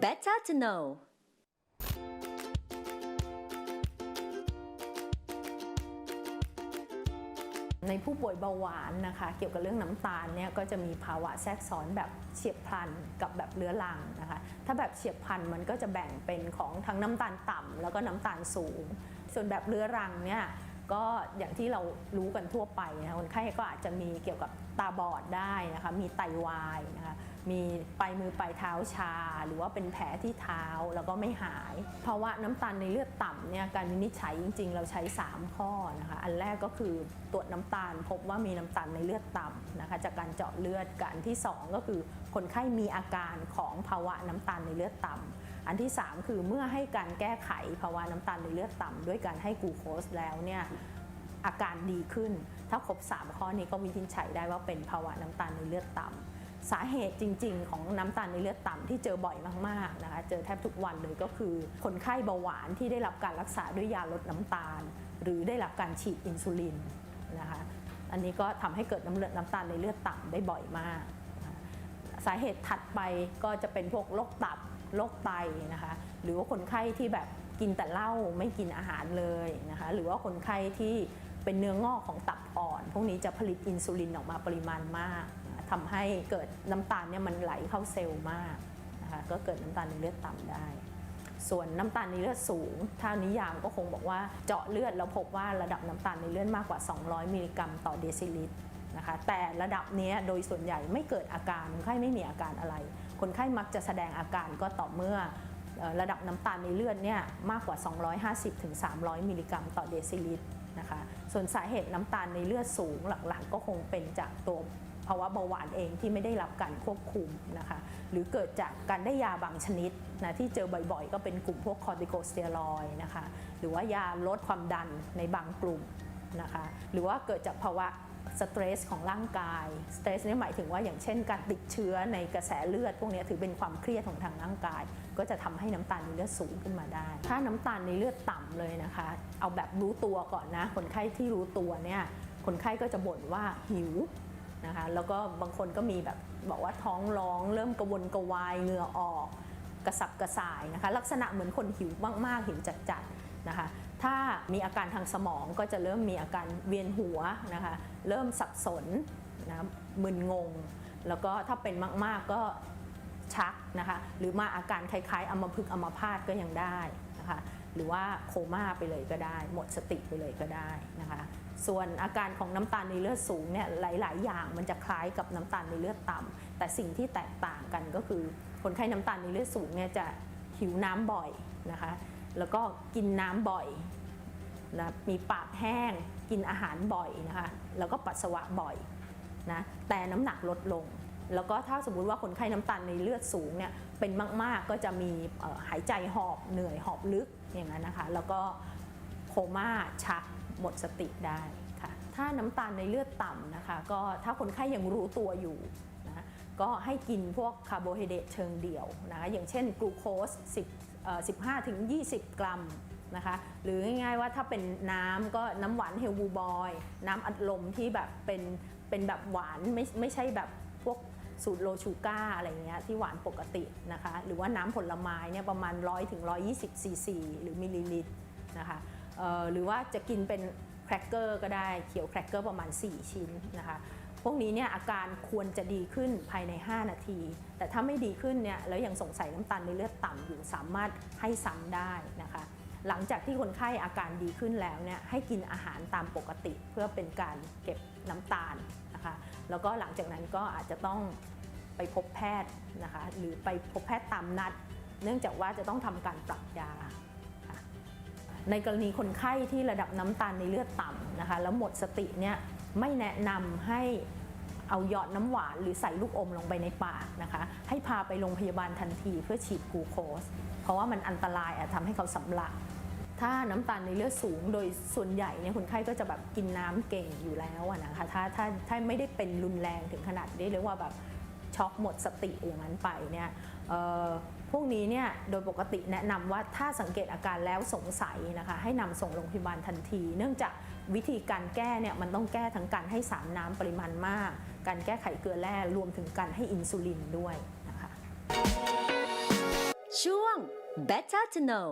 Better to know ในผู้ป่วยเบาหวานนะคะ เกี่ยวกับเรื่องน้ำตาลเนี่ยก็จะมีภาวะแทรกซ้อนแบบเฉียบพลันกับแบบเรื้อรังนะคะ ถ้าแบบเฉียบพลันมันก็จะแบ่งเป็นของทั้งน้ำตาลต่ำแล้วก็น้ำตาลสูง ส่วนแบบเรื้อรังเนี่ย ก็อย่างที่เรารู้กันทั่วไปนะคะคนไข้ก็อาจจะมีเกี่ยวกับตาบอดได้นะคะ มีไตวายนะคะมีปลายมือปลายเท้าชา หรือว่าเป็นแผลที่เท้าแล้วก็ไม่หายภาวะน้ำตาลในเลือดต่ำเนี่ยการวินิจฉัยจริง ๆ เราใช้ 3 ข้อนะคะอันแรกก็คือตรวจน้ำตาล พบว่ามีน้ำตาลในเลือดต่ำนะคะจากการเจาะเลือดกับอันที่ 2 ก็คือคนไข้มีอาการของภาวะน้ำตาลในเลือดต่ำ อันที่ 3 คือเมื่อให้การแก้ไขภาวะน้ำตาลในเลือดต่ำด้วยการให้กูโคสแล้วเนี่ยอาการดีขึ้น ถ้าครบ 3 ข้อนี้ก็วินิจฉัยได้ว่าเป็นภาวะน้ำตาลในเลือดต่ำสาเหตุจริง ๆ ของน้ำตาลในเลือดต่ำที่เจอบ่อยมากๆนะคะ เจอแทบทุกวันเลยก็คือ คนไข้เบาหวานที่ได้รับการรักษาด้วยยาลดน้ำตาล หรือได้รับการฉีดอินซูลินนะคะ อันนี้ก็ทำให้เกิดน้ำเลือดน้ำตาลในเลือดต่ำได้บ่อยมาก สาเหตุถัดไปก็จะเป็นพวกโรคตับ โรคไตนะคะ หรือว่าคนไข้ที่แบบกินแต่เหล้าไม่กินอาหารเลยนะคะ หรือว่าคนไข้ที่เป็นเนื้องอกของตับอ่อน พวกนี้จะผลิตอินซูลินออกมาปริมาณมากทำให้เกิดน้ำตาลเนี่ยมันไหลเข้าเซลล์มากนะคะ ก็เกิดน้ำตาลในเลือดต่ำได้ ส่วนน้ำตาลในเลือดสูง ถ้านิยามก็คงบอกว่าเจาะเลือดแล้วพบว่าระดับน้ำตาลในเลือดมากกว่า 200 มิลลิกรัมต่อเดซิลิตร นะคะแต่ระดับนี้โดยส่วนใหญ่ไม่เกิดอาการคนไข้ไม่มีอาการอะไร คนไข้มักจะแสดงอาการก็ต่อเมื่อระดับน้ำตาลในเลือดเนี่ยมากกว่า 250-300 มิลลิกรัมต่อเดซิลิตรนะคะส่วนสาเหตุน้ำตาลในเลือดสูงหลักๆ ก็คงเป็นจากตัวภาวะเบาหวานเองที่ไม่ได้รับการควบคุมนะคะหรือเกิดจากการได้ยาบางชนิดนะที่เจอบ่อยๆ ก็เป็นกลุ่มพวกคอร์ติโคสเตียรอยนะคะหรือว่ายาลดความดันในบางกลุ่มนะคะหรือว่าเกิดจากภาวะ สเตรสของร่างกายสเตรสนี่หมายถึงว่าอย่างเช่น การติดเชื้อในกระแสเลือด พวกนี้ถือเป็นความเครียดของทางร่างกาย ก็จะทำให้น้ำตาลในเลือดสูงขึ้นมาได้ ถ้าน้ำตาลในเลือดต่ำเลยนะคะ เอาแบบรู้ตัวก่อนนะ คนไข้ที่รู้ตัวเนี่ยคนไข้ก็จะบ่นว่าหิวนะคะแล้วก็บางคนก็มีแบบบอกว่าท้องร้อง เริ่มกระวนกระวายเหงื่อออก กระสับกระส่ายนะคะลักษณะเหมือนคนหิวมากๆหิวจัดๆนะคะ ถ้ามีอาการทางสมองก็จะเริ่มมีอาการเวียนหัวนะคะเริ่มสับสนนะมึนงง แล้วก็ถ้าเป็นมากๆก็ชักนะคะหรือมาอาการคล้ายๆอัมพฤกษ์อัมพาตก็ยังได้นะคะหรือว่าโคม่าไปเลยก็ได้ หมดสติไปเลยก็ได้นะคะส่วนอาการของน้ำตาลในเลือดสูงเนี่ยหลาย ๆ อย่างมันจะคล้ายกับน้ำตาลในเลือดต่ำแต่สิ่งที่แตกต่างกันก็คือคนไข้น้ำตาลในเลือดสูงเนี่ยจะหิวน้ำบ่อยนะคะ แล้วก็กินน้ำบ่อยนะมีปากแห้งกินอาหารบ่อยนะคะแล้วก็ปัสสาวะบ่อยนะแต่น้ำหนักลดลง แล้วก็ถ้าสมมติว่าคนไข้น้ำตาลในเลือดสูงเนี่ยเป็นมาก ๆ ก็จะมีหายใจหอบเหนื่อยหอบลึกอย่างนั้นนะคะ แล้วก็โคม่าชักหมดสติได้ค่ะถ้าน้ำตาลในเลือดต่ำนะคะ ก็ถ้าคนไข้ยังรู้ตัวอยู่ ก็ให้กินพวกคาร์โบไฮเดรตเชิงเดี่ยวนะคะอย่างเช่นกลูโคส15ถึง20 กรัมนะคะหรือง่ายๆว่าถ้าเป็นน้ำก็น้ำหวานเฮลบูบอยน้ำอัดลมที่แบบเป็นเป็นแบบหวานไม่ไม่ใช่แบบพวกสูตรโลชูก้าอะไรเงี้ยที่หวานปกตินะคะหรือว่าน้ำผลไม้เนี่ยประมาณ 100ถึง120ซีซีหรือมิลลิลิตรนะคะหรือว่าจะกินเป็นแครกเกอร์ก็ได้เขียวแครกเกอร์ประมาณ 4 ชิ้นนะคะ พวกนี้เนี่ยอาการควรจะดีขึ้นภายใน 5 นาที แต่ถ้าไม่ดีขึ้นเนี่ยแล้วยังสงสัยน้ำตาลในเลือดต่ำอยู่สามารถให้ซ้ำได้นะคะ หลังจากที่คนไข้อาการดีขึ้นแล้วเนี่ยให้กินอาหารตามปกติเพื่อเป็นการเก็บน้ำตาลนะคะ แล้วก็หลังจากนั้นก็อาจจะต้องไปพบแพทย์นะคะหรือไปพบแพทย์ตามนัด เนื่องจากว่าจะต้องทำการปรับยาในกรณีคนไข้ที่ระดับน้ำตาลในเลือดต่ำนะคะแล้วหมดสติเนี่ย ไม่แนะนำให้เอาหยอดน้ำหวานหรือใส่ลูกอมลงไปในปากนะคะ ให้พาไปโรงพยาบาลทันทีเพื่อฉีดกูโคส เพราะว่ามันอันตรายอาจทำให้เขาสำลัก ถ้าน้ำตาลในเลือดสูงโดยส่วนใหญ่เนี่ยคนไข้ก็จะแบบกินน้ำเก่งอยู่แล้วนะคะ ถ้าถ้าถ้าไม่ได้เป็นรุนแรงถึงขนาดได้เรียกว่าแบบช็อกหมดสติอย่างนั้นไปเนี่ยพวกนี้เนี่ยโดยปกติแนะนำว่าถ้าสังเกตอาการแล้วสงสัยนะคะให้นำส่งโรงพยาบาลทันที เนื่องจาก วิธีการแก้เนี่ยมันต้องแก้ทั้งการให้สารน้ำปริมาณมาก การแก้ไขเกลือแร่รวมถึงการให้อินซูลินด้วยนะคะช่วง Better to know